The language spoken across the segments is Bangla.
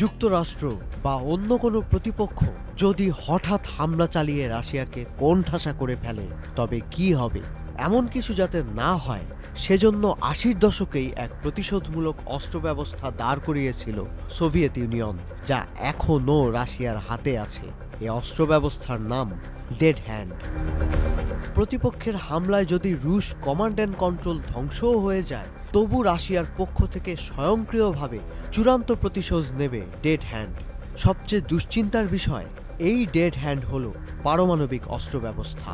যুক্তরাষ্ট্র বা অন্য কোনো প্রতিপক্ষ যদি হঠাৎ হামলা চালিয়ে রাশিয়াকে কোণঠাসা করে ফেলে, তবে কি হবে? এমন কিছু যাতে না হয়, সেজন্য আশির দশকেই এক প্রতিশোধমূলক অস্ত্র ব্যবস্থা দাঁড় করিয়েছিল সোভিয়েত ইউনিয়ন, যা এখনও রাশিয়ার হাতে আছে। এ অস্ত্র ব্যবস্থার নাম ডেড হ্যান্ড প্রতিপক্ষের হামলায় যদি রুশ কমান্ড অ্যান্ড কন্ট্রোল ধ্বংসও হয়ে যায় তবু রাশিয়ার পক্ষ থেকে স্বয়ংক্রিয়ভাবে চূড়ান্ত প্রতিশোধ নেবে ডেড হ্যান্ড। সবচেয়ে দুশ্চিন্তার বিষয়, এই ডেড হ্যান্ড হল পারমাণবিক অস্ত্র ব্যবস্থা।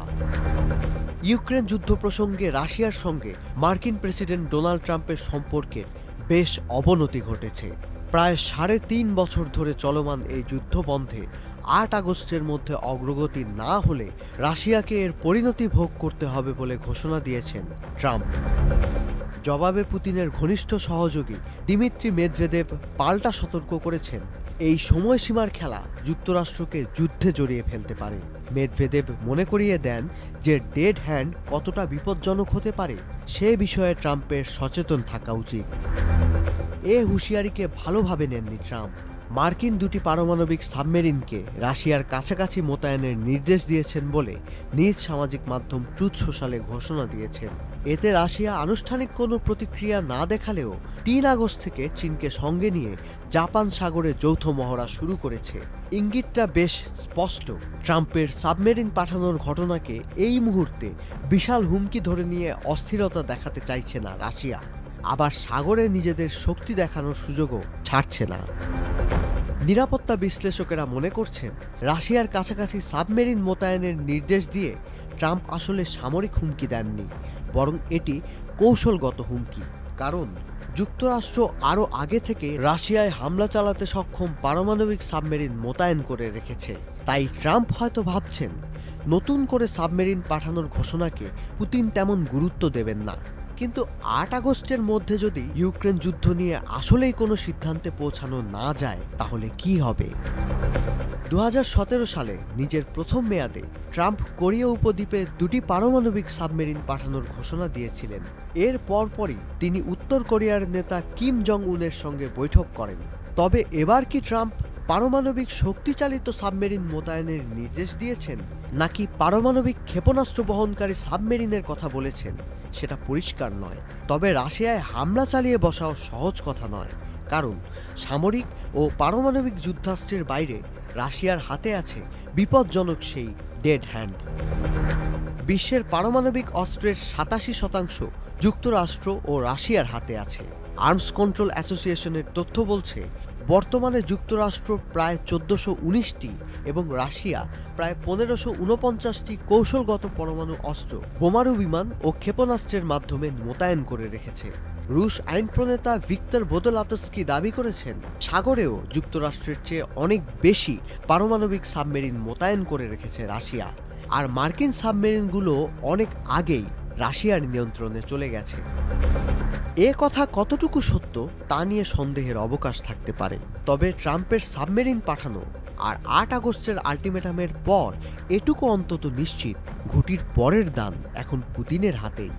ইউক্রেন যুদ্ধ প্রসঙ্গে রাশিয়ার সঙ্গে মার্কিন প্রেসিডেন্ট ডোনাল্ড ট্রাম্পের সম্পর্কের বেশ অবনতি ঘটেছে। প্রায় সাড়ে তিন বছর ধরে চলমান এই যুদ্ধ বন্ধে আট আগস্টের মধ্যে অগ্রগতি না হলে রাশিয়াকে এর পরিণতি ভোগ করতে হবে বলে ঘোষণা দিয়েছেন ট্রাম্প। জবাবে পুতিনের ঘনিষ্ঠ সহযোগী দিমিত্রি মেদভেদেব পাল্টা সতর্ক করেছেন। এই সময়সীমার খেলা যুক্তরাষ্ট্রকে যুদ্ধে জড়িয়ে ফেলতে পারে। মেদভেদেব মনে করিয়ে দেন যে ডেড হ্যান্ড কতটা বিপজ্জনক হতে পারে, সে বিষয়ে ট্রাম্পের সচেতন থাকা উচিত। এ হুঁশিয়ারিকে ভালোভাবে নেননি ট্রাম্প। মার্কিন দুটি পারমাণবিক সাবমেরিনকে রাশিয়ার কাছাকাছি মোতায়েনের নির্দেশ দিয়েছেন বলে নিজ সামাজিক মাধ্যম ট্রুথ সোশ্যালে ঘোষণা দিয়েছেন। এতে রাশিয়া আনুষ্ঠানিক কোনো প্রতিক্রিয়া না দেখালেও তিন আগস্ট থেকে চীনকে সঙ্গে নিয়ে জাপান সাগরে যৌথ মহড়া শুরু করেছে। ইঙ্গিতটা বেশ স্পষ্ট। ট্রাম্পের সাবমেরিন পাঠানোর ঘটনাকে এই মুহূর্তে বিশাল হুমকি ধরে নিয়ে অস্থিরতা দেখাতে চাইছে না রাশিয়া। আবার সাগরে নিজেদের শক্তি দেখানোর সুযোগও ছাড়ছে না। নিরাপত্তা বিশ্লেষকেরা মনে করছেন, রাশিয়ার কাছাকাছি সাবমেরিন মোতায়েনের নির্দেশ দিয়ে ট্রাম্প আসলে সামরিক হুমকি দেননি, বরং এটি কৌশলগত হুমকি। কারণ, যুক্তরাষ্ট্র আরও আগে থেকে রাশিয়ায় হামলা চালাতে সক্ষম পারমাণবিক সাবমেরিন মোতায়েন করে রেখেছে। তাই ট্রাম্প হয়তো ভাবছেন, নতুন করে সাবমেরিন পাঠানোর ঘোষণাকে পুতিন তেমন গুরুত্ব দেবেন না। কিন্তু আট আগস্টের মধ্যে যদি ইউক্রেন যুদ্ধ নিয়ে আসলেই কোনো সিদ্ধান্তে পৌঁছানো না যায়, তাহলে কি হবে? দু হাজার সতেরো সালে নিজের প্রথম মেয়াদে ট্রাম্প কোরিয়া উপদ্বীপে দুটি পারমাণবিক সাবমেরিন পাঠানোর ঘোষণা দিয়েছিলেন। এর পরপরই তিনি উত্তর কোরিয়ার নেতা কিম জং উনের সঙ্গে বৈঠক করেন। তবে এবার কি ট্রাম্প পারমাণবিক শক্তিচালিত সাবমেরিন মোতায়েনের নির্দেশ দিয়েছেন, নাকি পারমাণবিক ক্ষেপণাস্ত্র বহনকারী সাবমেরিনের কথা বলেছেন? সেটা পরিষ্কার নয়, তবে রাশিয়ায় হামলা চালিয়ে বসাও সহজ কথা নয়। কারণ, সামরিক ও পারমাণবিক যুদ্ধাস্ত্রের বাইরে রাশিয়ার হাতে আছে বিপজ্জনক সেই ডেড হ্যান্ড। বিশ্বের পারমাণবিক অস্ত্রের সাতাশি শতাংশ যুক্তরাষ্ট্র ও রাশিয়ার হাতে আছে। আর্মস কন্ট্রোল অ্যাসোসিয়েশনের তথ্য বলছে বর্তমানে যুক্তরাষ্ট্র প্রায় চোদ্দশো উনিশটি এবং রাশিয়া প্রায় পনেরোশো উনপঞ্চাশটি কৌশলগত পরমাণু অস্ত্র, বোমারু বিমান ও ক্ষেপণাস্ত্রের মাধ্যমে মোতায়েন করে রেখেছে। রুশ আইন প্রণেতা ভিক্টর বোদোলাতস্কি দাবি করেছেন, সাগরেও যুক্তরাষ্ট্রের চেয়ে অনেক বেশি পারমাণবিক সাবমেরিন মোতায়েন করে রেখেছে রাশিয়া। আর মার্কিন সাবমেরিনগুলো অনেক আগেই রাশিয়ার নিয়ন্ত্রণে চলে গেছে। এ কথা কতটুকু সত্য তা নিয়ে সন্দেহের অবকাশ থাকতে পারে। তবে ট্রাম্পের সাবমেরিন পাঠানো আর আট আগস্টের আলটিমেটামের পর এটুকু অন্তত নিশ্চিত, ঘুটির পরের দান এখন পুতিনের হাতেই।